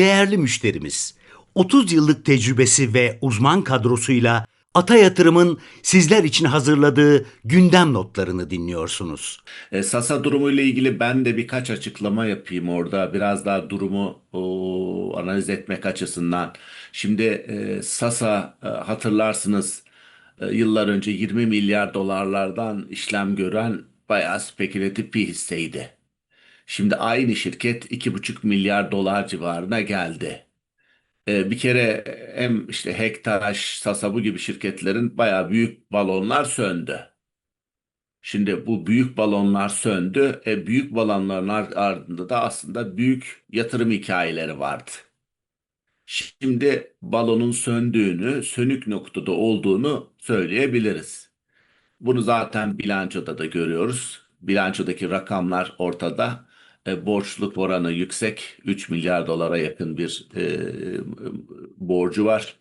değerli müşterimiz. 30 yıllık tecrübesi ve uzman kadrosuyla Ata Yatırım'ın sizler için hazırladığı gündem notlarını dinliyorsunuz. E, Sasa durumu ile ilgili ben de birkaç açıklama yapayım orada. Biraz daha durumu o, analiz etmek açısından. Şimdi e, Sasa e, hatırlarsınız e, yıllar önce 20 milyar dolarlardan işlem gören bayağı spekülatif bir hisseydi. Şimdi aynı şirket 2,5 milyar dolar civarına geldi. E, bir kere hem işte Hektaş, Sasa bu gibi şirketlerin bayağı büyük balonlar söndü. Şimdi bu büyük balonlar söndü. E, büyük balonların ar- ardında da aslında büyük yatırım hikayeleri vardı. Şimdi balonun söndüğünü, sönük noktada olduğunu söyleyebiliriz. Bunu zaten bilançoda da görüyoruz. Bilançodaki rakamlar ortada. E, borçluluk oranı yüksek. 3 milyar dolara yakın bir e, borcu var.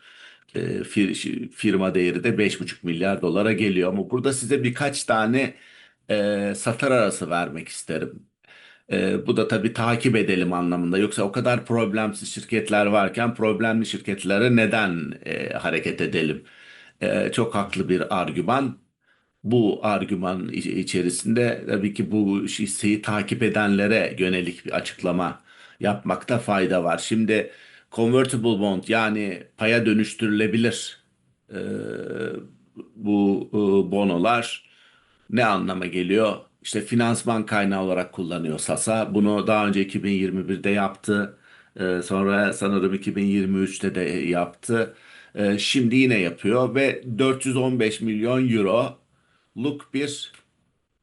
E, fir- firma değeri de 5,5 milyar dolara geliyor. Ama burada size birkaç tane e, satır arası vermek isterim. E, bu da tabii takip edelim anlamında. Yoksa o kadar problemsiz şirketler varken problemli şirketlere neden e, hareket edelim? E, çok haklı bir argüman. Bu argüman iç- içerisinde tabii ki bu hisseyi takip edenlere yönelik bir açıklama yapmakta fayda var. Şimdi convertible bond yani paya dönüştürülebilir e, bu e, bonolar ne anlama geliyor? İşte finansman kaynağı olarak kullanıyor Sasa. Bunu daha önce 2021'de yaptı. Ee, sonra sanırım 2023'te de yaptı. Ee, şimdi yine yapıyor ve 415 milyon euroluk bir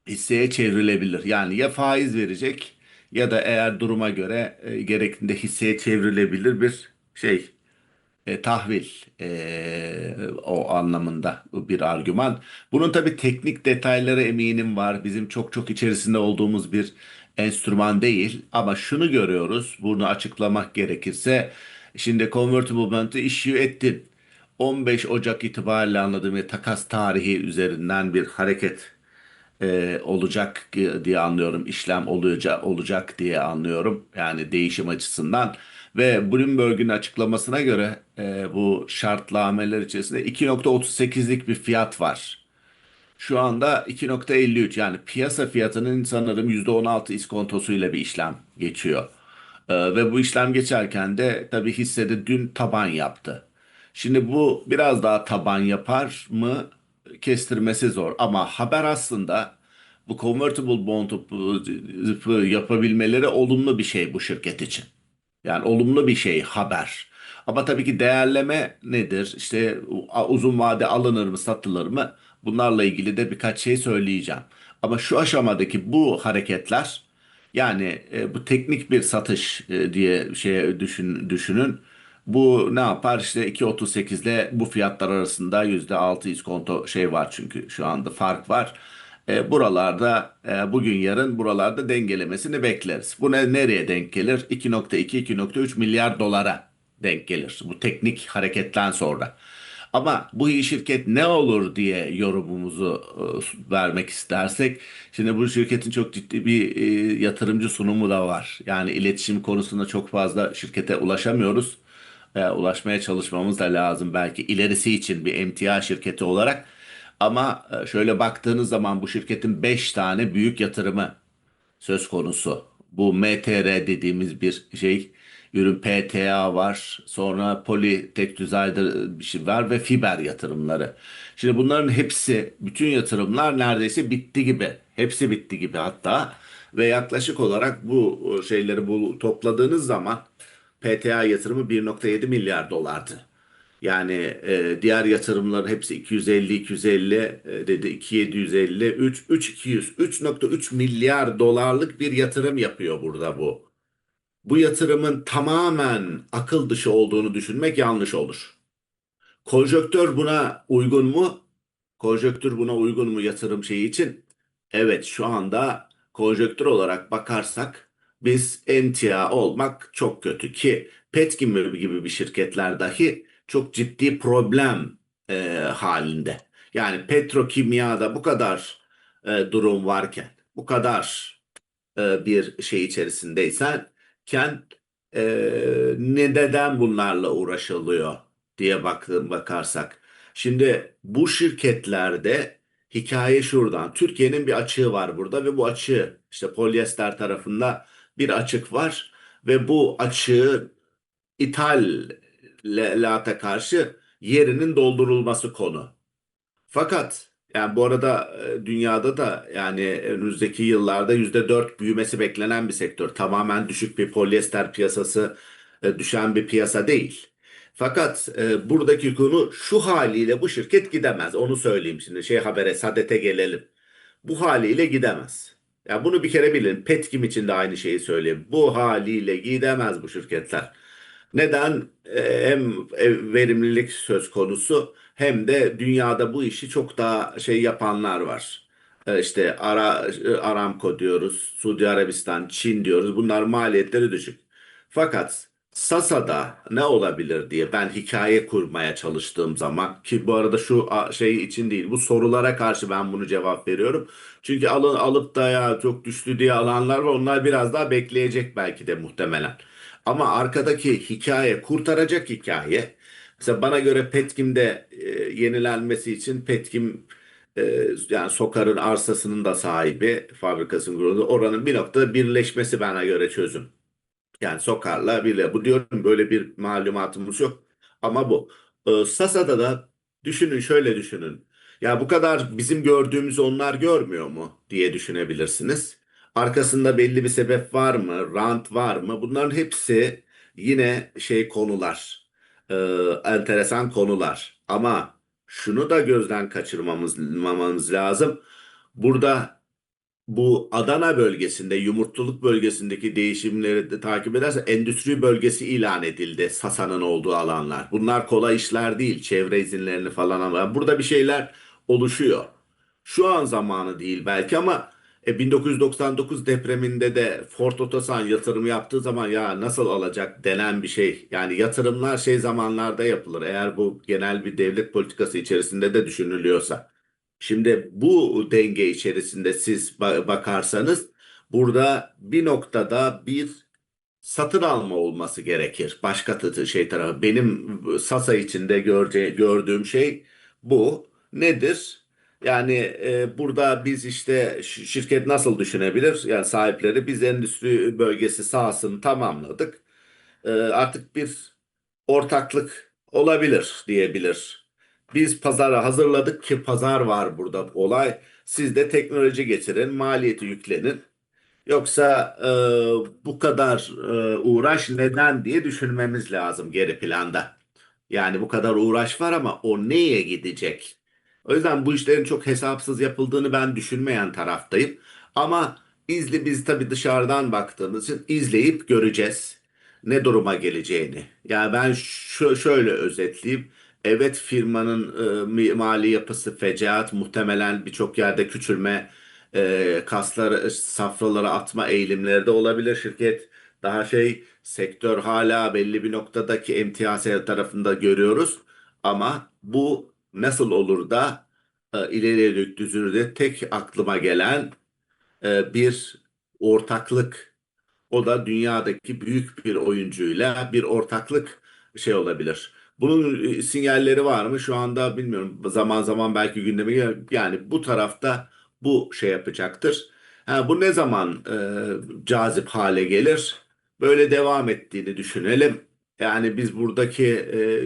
hisseye çevrilebilir. Yani ya faiz verecek ya da eğer duruma göre e, gerektiğinde hisseye çevrilebilir bir şey e, tahvil e, o anlamında bir argüman. Bunun tabii teknik detayları eminim var. Bizim çok çok içerisinde olduğumuz bir enstrüman değil. Ama şunu görüyoruz. Bunu açıklamak gerekirse. Şimdi convertible bond'u issue ettin. 15 Ocak itibariyle anladığım takas tarihi üzerinden bir hareket e, olacak diye anlıyorum. İşlem olacak, olacak diye anlıyorum. Yani değişim açısından. Ve Bloomberg'un açıklamasına göre e, bu şartnameler içerisinde 2.38'lik bir fiyat var. Şu anda 2.53 yani piyasa fiyatının sanırım %16 iskontosuyla bir işlem geçiyor. Ee, ve bu işlem geçerken de tabii hissede dün taban yaptı. Şimdi bu biraz daha taban yapar mı kestirmesi zor ama haber aslında bu convertible bond yapabilmeleri olumlu bir şey bu şirket için. Yani olumlu bir şey haber. Ama tabii ki değerleme nedir? İşte uzun vade alınır mı, satılır mı? Bunlarla ilgili de birkaç şey söyleyeceğim. Ama şu aşamadaki bu hareketler yani e, bu teknik bir satış e, diye şey düşün, düşünün. Bu ne yapar? İşte 2.38 ile bu fiyatlar arasında %6 iskonto şey var çünkü şu anda fark var. E, buralarda e, bugün yarın buralarda dengelemesini bekleriz. Bu ne, nereye denk gelir? 2.2-2.3 milyar dolara denk gelir. Bu teknik hareketten sonra. Ama bu şirket ne olur diye yorumumuzu e, vermek istersek, şimdi bu şirketin çok ciddi bir e, yatırımcı sunumu da var. Yani iletişim konusunda çok fazla şirkete ulaşamıyoruz. E, ulaşmaya çalışmamız da lazım belki ilerisi için bir emtia şirketi olarak. Ama e, şöyle baktığınız zaman bu şirketin 5 tane büyük yatırımı söz konusu. Bu MTR dediğimiz bir şey ürün PTA var. Sonra Polytek düzayda bir şey var ve fiber yatırımları. Şimdi bunların hepsi bütün yatırımlar neredeyse bitti gibi. Hepsi bitti gibi hatta ve yaklaşık olarak bu şeyleri bu topladığınız zaman PTA yatırımı 1.7 milyar dolardı. Yani e, diğer yatırımların hepsi 250 250 e, dedi 2750 3 3200 3.3 milyar dolarlık bir yatırım yapıyor burada bu. Bu yatırımın tamamen akıl dışı olduğunu düşünmek yanlış olur. Konjöktör buna uygun mu? Konjöktür buna uygun mu yatırım şeyi için? Evet şu anda konjöktür olarak bakarsak biz emtia olmak çok kötü ki Petkim gibi bir şirketler dahi çok ciddi problem e, halinde. Yani petrokimyada bu kadar e, durum varken, bu kadar e, bir şey içerisindeysen ken e, ne neden bunlarla uğraşılıyor diye baktığım bakarsak. Şimdi bu şirketlerde hikaye şuradan. Türkiye'nin bir açığı var burada ve bu açığı işte polyester tarafında bir açık var ve bu açığı ithalata karşı yerinin doldurulması konu. Fakat yani bu arada e, dünyada da yani önümüzdeki yıllarda %4 büyümesi beklenen bir sektör. Tamamen düşük bir polyester piyasası, e, düşen bir piyasa değil. Fakat e, buradaki konu şu haliyle bu şirket gidemez. Onu söyleyeyim şimdi. Şey habere, Sadet'e gelelim. Bu haliyle gidemez. Ya bunu bir kere bilin. Petkim için de aynı şeyi söyleyeyim. Bu haliyle gidemez bu şirketler. Neden? E, hem verimlilik söz konusu hem de dünyada bu işi çok daha şey yapanlar var. E, İşte Ara, Aramco diyoruz, Suudi Arabistan, Çin diyoruz. Bunlar maliyetleri düşük. Fakat Sasa'da ne olabilir diye ben hikaye kurmaya çalıştığım zaman ki bu arada şu şey için değil bu sorulara karşı ben bunu cevap veriyorum. Çünkü alın, alıp da ya çok düştü diye alanlar var onlar biraz daha bekleyecek belki de muhtemelen. Ama arkadaki hikaye kurtaracak hikaye. Mesela bana göre Petkim'de e, yenilenmesi için Petkim e, yani Sokar'ın arsasının da sahibi fabrikasının kurulu oranın bir noktada birleşmesi bana göre çözüm. Yani Sokar'la bile bu diyorum böyle bir malumatımız yok ama bu. Ee, Sasa'da da düşünün şöyle düşünün. Ya bu kadar bizim gördüğümüzü onlar görmüyor mu diye düşünebilirsiniz. Arkasında belli bir sebep var mı? Rant var mı? Bunların hepsi yine şey konular. Ee, enteresan konular. Ama şunu da gözden kaçırmamız mamamız lazım. Burada bu Adana bölgesinde, yumurtluluk bölgesindeki değişimleri de takip ederse endüstri bölgesi ilan edildi Sasa'nın olduğu alanlar. Bunlar kolay işler değil, çevre izinlerini falan ama burada bir şeyler oluşuyor. Şu an zamanı değil belki ama e, 1999 depreminde de Ford Otosan yatırım yaptığı zaman ya nasıl alacak denen bir şey. Yani yatırımlar şey zamanlarda yapılır eğer bu genel bir devlet politikası içerisinde de düşünülüyorsa. Şimdi bu denge içerisinde siz ba- bakarsanız burada bir noktada bir satın alma olması gerekir. Başka şey tarafı. Benim Sasa içinde görce- gördüğüm şey bu. Nedir? Yani e, burada biz işte şirket nasıl düşünebilir? Yani sahipleri biz endüstri bölgesi sahasını tamamladık. E, artık bir ortaklık olabilir diyebilir. Biz pazara hazırladık ki pazar var burada olay. Siz de teknoloji getirin, maliyeti yüklenin. Yoksa e, bu kadar e, uğraş neden diye düşünmemiz lazım geri planda. Yani bu kadar uğraş var ama o neye gidecek? O yüzden bu işlerin çok hesapsız yapıldığını ben düşünmeyen taraftayım. Ama izli biz tabii dışarıdan baktığımız için izleyip göreceğiz ne duruma geleceğini. Yani ben şö- şöyle özetleyeyim. Evet firmanın e, mali yapısı fecaat muhtemelen birçok yerde küçülme e, kasları safralara atma eğilimleri de olabilir şirket. Daha şey sektör hala belli bir noktadaki emtia tarafında görüyoruz. Ama bu nasıl olur da e, ileriye dönük düzülür tek aklıma gelen e, bir ortaklık. O da dünyadaki büyük bir oyuncuyla bir ortaklık şey olabilir. Bunun e, sinyalleri var mı? Şu anda bilmiyorum. Zaman zaman belki gündeme gelir. Yani bu tarafta bu şey yapacaktır. Ha, bu ne zaman e, cazip hale gelir? Böyle devam ettiğini düşünelim. Yani biz buradaki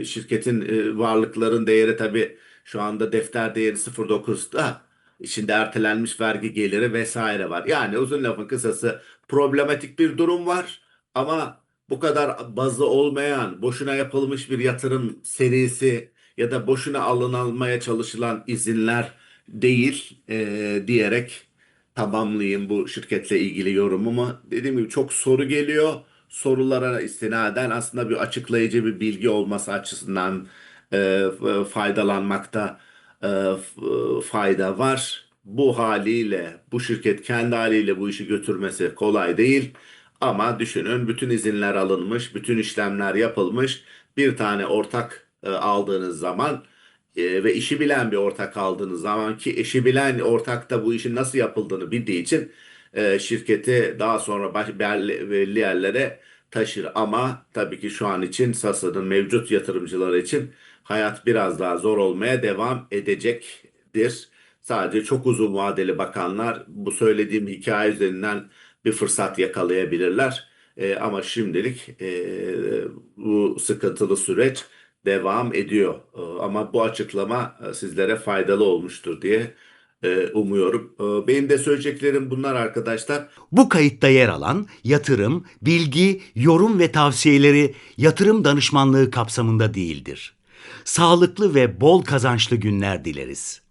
e, şirketin e, varlıkların değeri tabii şu anda defter değeri 0.9'da. İçinde ertelenmiş vergi geliri vesaire var. Yani uzun lafın kısası problematik bir durum var. Ama bu kadar bazı olmayan, boşuna yapılmış bir yatırım serisi ya da boşuna alınmaya çalışılan izinler değil e, diyerek tamamlayayım bu şirketle ilgili yorumumu. Dediğim gibi çok soru geliyor. Sorulara istinaden aslında bir açıklayıcı bir bilgi olması açısından e, faydalanmakta e, f- fayda var. Bu haliyle, bu şirket kendi haliyle bu işi götürmesi kolay değil. Ama düşünün bütün izinler alınmış, bütün işlemler yapılmış. Bir tane ortak e, aldığınız zaman e, ve işi bilen bir ortak aldığınız zaman ki işi bilen ortak da bu işin nasıl yapıldığını bildiği için e, şirketi daha sonra baş, belli, belli yerlere taşır ama tabii ki şu an için Sasa'nın mevcut yatırımcıları için hayat biraz daha zor olmaya devam edecektir. Sadece çok uzun vadeli bakanlar bu söylediğim hikaye üzerinden bir fırsat yakalayabilirler. E, ama şimdilik e, bu sıkıntılı süreç devam ediyor. E, ama bu açıklama e, sizlere faydalı olmuştur diye e, umuyorum. E, benim de söyleyeceklerim bunlar arkadaşlar. Bu kayıtta yer alan yatırım, bilgi, yorum ve tavsiyeleri yatırım danışmanlığı kapsamında değildir. Sağlıklı ve bol kazançlı günler dileriz.